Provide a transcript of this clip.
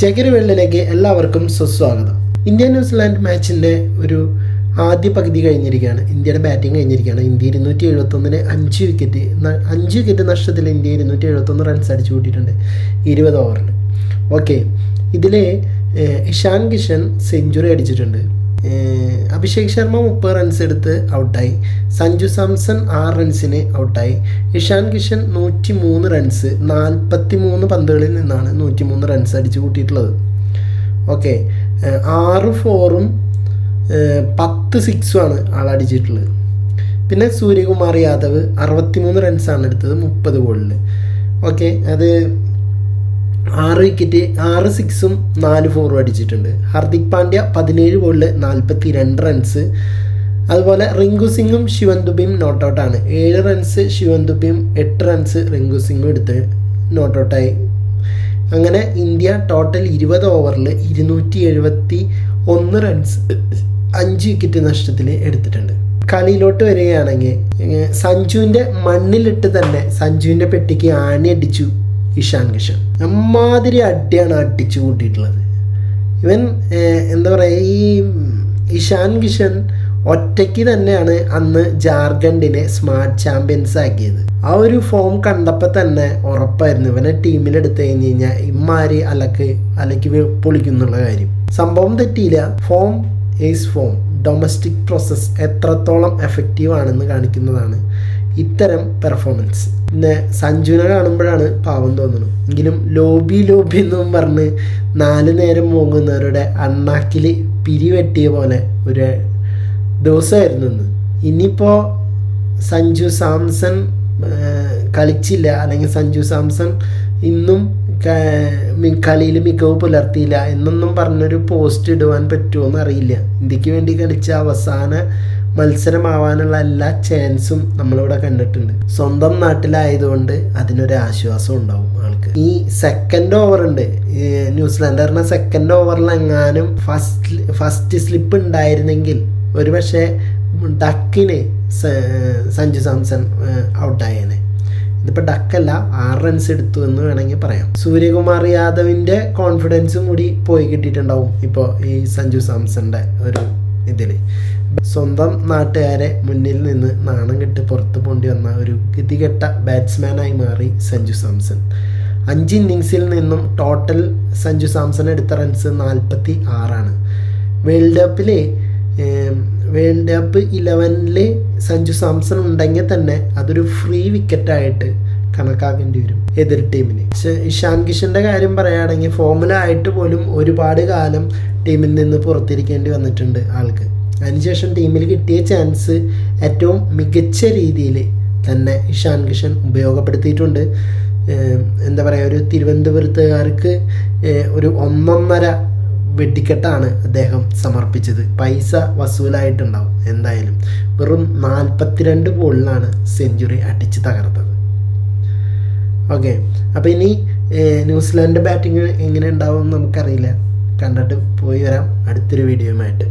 ചകരി വെള്ളിലേക്ക് എല്ലാവർക്കും സുസ്വാഗതം. India New Zealand മാച്ചിന്റെ ഒരു ആദ്യ പകുതി കഴിഞ്ഞിരിക്കുകയാണ്. ഇന്ത്യയുടെ ബാറ്റിംഗ് കഴിഞ്ഞിരിക്കുകയാണ്. ഇന്ത്യ ഇരുന്നൂറ്റി എഴുപത്തൊന്നിന് അഞ്ച് വിക്കറ്റ് അഞ്ച് വിക്കറ്റ് നഷ്ടത്തിൽ ഇന്ത്യ ഇരുന്നൂറ്റി എഴുപത്തൊന്ന് റൺസ് അടിച്ചു കൂട്ടിയിട്ടുണ്ട് ഇരുപത് ഓവറിൽ ഓക്കെ ഇതിൽ ഇഷാൻ കിഷൻ സെഞ്ചുറി അടിച്ചിട്ടുണ്ട്. അഭിഷേക് ശർമ്മ മുപ്പത് റൺസ് എടുത്ത് ഔട്ടായി സഞ്ജു സാംസൺ ആറ് റൺസിന് ഔട്ടായി ഇഷാൻ കിഷൻ നൂറ്റി മൂന്ന് റൺസ് നാൽപ്പത്തി മൂന്ന് പന്തുകളിൽ നിന്നാണ് നൂറ്റി മൂന്ന് റൺസ് അടിച്ചു കൂട്ടിയിട്ടുള്ളത്. ഓക്കെ ആറ് ഫോറും പത്ത് സിക്സുമാണ് ആളടിച്ചിട്ടുള്ളത് പിന്നെ സൂര്യകുമാർ യാദവ് അറുപത്തിമൂന്ന് റൺസാണ് എടുത്തത് മുപ്പത് ബോളിൽ ഓക്കെ അത് ആറ് വിക്കറ്റ് ആറ് സിക്സും നാല് ഫോറും അടിച്ചിട്ടുണ്ട്. ഹർദിക് പാണ്ഡ്യ പതിനേഴ് ബോളിൽ നാൽപ്പത്തി രണ്ട് റൺസ് അതുപോലെ റിങ്കു സിംഗും ശിവൻ ദുബിയും നോട്ട് ഔട്ടാണ് ഏഴ് റൺസ് ശിവൻ ദുബിയും എട്ട് റൺസ് റിങ്കു സിംഗും എടുത്ത് നോട്ട് ഔട്ടായി അങ്ങനെ ഇന്ത്യ ടോട്ടൽ ഇരുപത് ഓവറിൽ ഇരുന്നൂറ്റി എഴുപത്തി ഒന്ന് റൺസ് അഞ്ച് വിക്കറ്റ് നഷ്ടത്തിൽ എടുത്തിട്ടുണ്ട്. കളിയിലോട്ട് വരികയാണെങ്കിൽ സഞ്ജുവിന്റെ മണ്ണിലിട്ട് തന്നെ സഞ്ജുവിന്റെ പെട്ടിക്ക് ആണി അടിച്ചു. ഇഷാൻ കിഷൻ അമ്മാതിരി അടിയാണ് അടിച്ചു കൂട്ടിയിട്ടുള്ളത്. ഇവൻ എന്താ പറയുക ഈ ഇഷാൻ കിഷൻ ഒറ്റയ്ക്ക് തന്നെയാണ് അന്ന് ജാർഖണ്ഡിനെ സ്മാർട്ട് ചാമ്പ്യൻസ് ആക്കിയത്. ആ ഒരു ഫോം കണ്ടപ്പോൾ തന്നെ ഉറപ്പായിരുന്നു ഇവനെ ടീമിലെടുത്ത് കഴിഞ്ഞ് കഴിഞ്ഞാൽ ഇമ്മാരി അലക്ക് അലക്ക് പൊളിക്കുന്നുള്ള കാര്യം. സംഭവം തെറ്റിയില്ല. Form is form domestic process എത്രത്തോളം എഫക്റ്റീവ് ആണെന്ന് കാണിക്കുന്നതാണ്. ഇത്തരം പെർഫോമൻസ് പിന്നെ സഞ്ജുവിനെ കാണുമ്പോഴാണ് പാവം തോന്നുന്നത്. എങ്കിലും ലോബി ലോബി എന്നും പറഞ്ഞ് നാല് നേരം മൂങ്ങുന്നവരുടെ അണ്ണാക്കിൽ പിരിവെട്ടിയ പോലെ ഒരു ദിവസമായിരുന്നു ഇന്ന്. ഇനിയിപ്പോൾ സഞ്ജു സാംസൺ കളിച്ചില്ല. അല്ലെങ്കിൽ സഞ്ജു സാംസൺ ഇന്നും കളിയിൽ മികവ് പുലർത്തിയില്ല. എന്നൊന്നും പറഞ്ഞൊരു പോസ്റ്റ് ഇടുവാൻ പറ്റുമോ എന്നറിയില്ല. ഇന്ത്യയ്ക്ക് വേണ്ടി കളിച്ച അവസാന മത്സരമാവാനുള്ള എല്ലാ ചാൻസും നമ്മളിവിടെ കണ്ടിട്ടുണ്ട്. സ്വന്തം നാട്ടിലായതുകൊണ്ട് അതിനൊരു ആശ്വാസം ഉണ്ടാവും ആൾക്ക്. ഈ സെക്കൻഡ് ഓവർ ഉണ്ട്. ഈ ന്യൂസിലാൻഡ് പറഞ്ഞ സെക്കൻഡ് ഓവറിൽ എങ്ങാനും ഫസ്റ്റ് ഫസ്റ്റ് സ്ലിപ്പ് ഉണ്ടായിരുന്നെങ്കിൽ ഒരു പക്ഷേ ഡക്കിന് സഞ്ജു സാംസൺ ഔട്ടായേനെ ഇതിപ്പോൾ ഡക്കല്ല ആറ് റൺസ് എടുത്തു എന്ന് വേണമെങ്കിൽ പറയാം. സൂര്യകുമാർ യാദവിന്റെ കോൺഫിഡൻസും കൂടി പോയി കിട്ടിയിട്ടുണ്ടാവും. ഇപ്പോൾ ഈ സഞ്ജു സാംസന്റെ ഒരു ഇതിൽ സ്വന്തം നാട്ടുകാരെ മുന്നിൽ നിന്ന് നാണം കെട്ട് പുറത്ത് പോണ്ടി വന്ന ഒരു ഗതികെട്ട ബാറ്റ്സ്മാനായി മാറി സഞ്ജു സാംസൺ. അഞ്ച് ഇന്നിങ്സിൽ നിന്നും ടോട്ടൽ സഞ്ജു സാംസൺ എടുത്ത റൺസ് നാൽപ്പത്തി ആറാണ് വേൾഡ് കപ്പിലെ വേൾഡ് കപ്പ് ഇലവനിൽ സഞ്ജു സാംസൺ ഉണ്ടെങ്കിൽ തന്നെ അതൊരു ഫ്രീ വിക്കറ്റായിട്ട് കണക്കാക്കേണ്ടി വരും എതിർ ടീമിന്. ഇഷാൻ കിഷന്റെ കാര്യം പറയുകയാണെങ്കിൽ ഫോമിലായിട്ട് പോലും ഒരുപാട് കാലം ടീമിൽ നിന്ന് പുറത്തിരിക്കേണ്ടി വന്നിട്ടുണ്ട് ആൾക്ക്. അതിനുശേഷം ടീമിൽ കിട്ടിയ ചാൻസ് ഏറ്റവും മികച്ച രീതിയിൽ തന്നെ ഇഷാൻ കിഷൻ ഉപയോഗപ്പെടുത്തിയിട്ടുണ്ട്. എന്താ പറയുക ഒരു തിരുവനന്തപുരത്തുകാർക്ക് ഒരു ഒന്നൊന്നര വെടിക്കെട്ടാണ് അദ്ദേഹം സമർപ്പിച്ചത്. പൈസ വസൂലായിട്ടുണ്ടാവും എന്തായാലും. വെറും നാൽപ്പത്തിരണ്ട് ബോളിലാണ് സെഞ്ചുറി അടിച്ച് തകർത്തത്. ഓക്കെ. അപ്പോൾ ഇനി ന്യൂസിലാൻഡിന്റെ ന്യൂസിലാൻഡ് ബാറ്റിംഗ് എങ്ങനെ ഉണ്ടാവും നമുക്കറിയില്ല. കണ്ടിട്ട് പോയി വരാം. അടുത്തൊരു വീഡിയോയുമായിട്ട്.